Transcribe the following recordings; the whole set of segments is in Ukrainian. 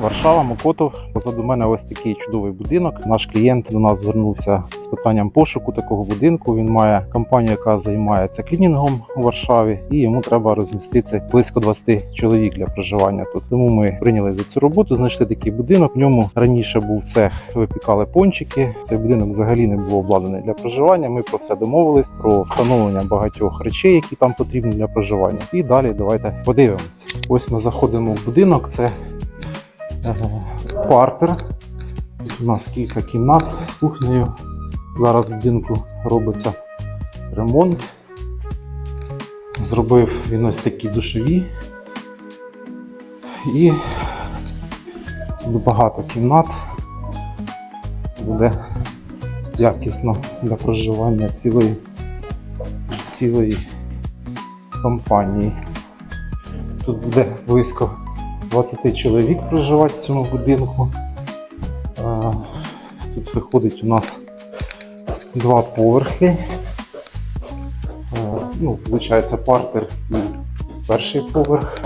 Варшава, Мокотов. Позаду мене ось такий чудовий будинок. Наш клієнт до нас звернувся з питанням пошуку такого будинку. Він має компанію, яка займається клінінгом у Варшаві, і йому треба розмістити близько 20 чоловік для проживання тут. Тому ми прийняли за цю роботу. Знайшли такий будинок. В ньому раніше був цех, випікали пончики. Цей будинок взагалі не був обладнаний для проживання. Ми про все домовились про встановлення багатьох речей, які там потрібні для проживання. І далі давайте подивимось. Ось ми заходимо в будинок. Це партер. У нас кілька кімнат з кухнею. Зараз в будинку робиться ремонт. Зробив він ось такі душові. І багато кімнат. Буде якісно для проживання цілої, цілої компанії. Тут буде близько 20 чоловік проживати в цьому будинку. Тут виходить у нас два поверхи. Ну, виходить, партер і перший поверх.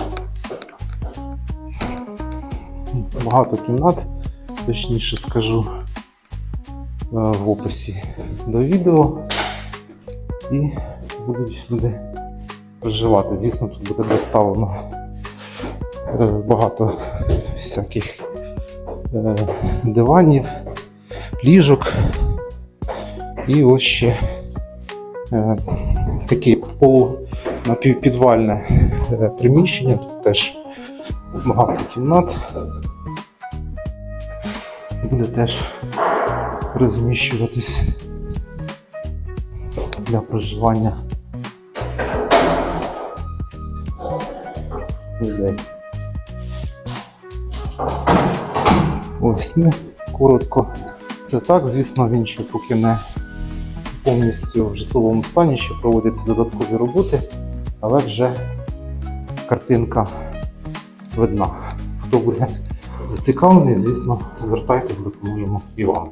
Багато кімнат, точніше скажу в описі до відео. І будуть люди проживати. Звісно, тут буде доставлено багато всяких е, диванів, ліжок. І ось ще е, таке полу напівпідвальне е, приміщення. Тут теж багато кімнат. Буде теж розміщуватись для проживання людей. Ось, ну, коротко. Це так, звісно, він ще поки не повністю в житловому стані, ще проводяться додаткові роботи, але вже картинка видна. Хто буде зацікавлений, звісно, звертайтесь, допоможемо і вам.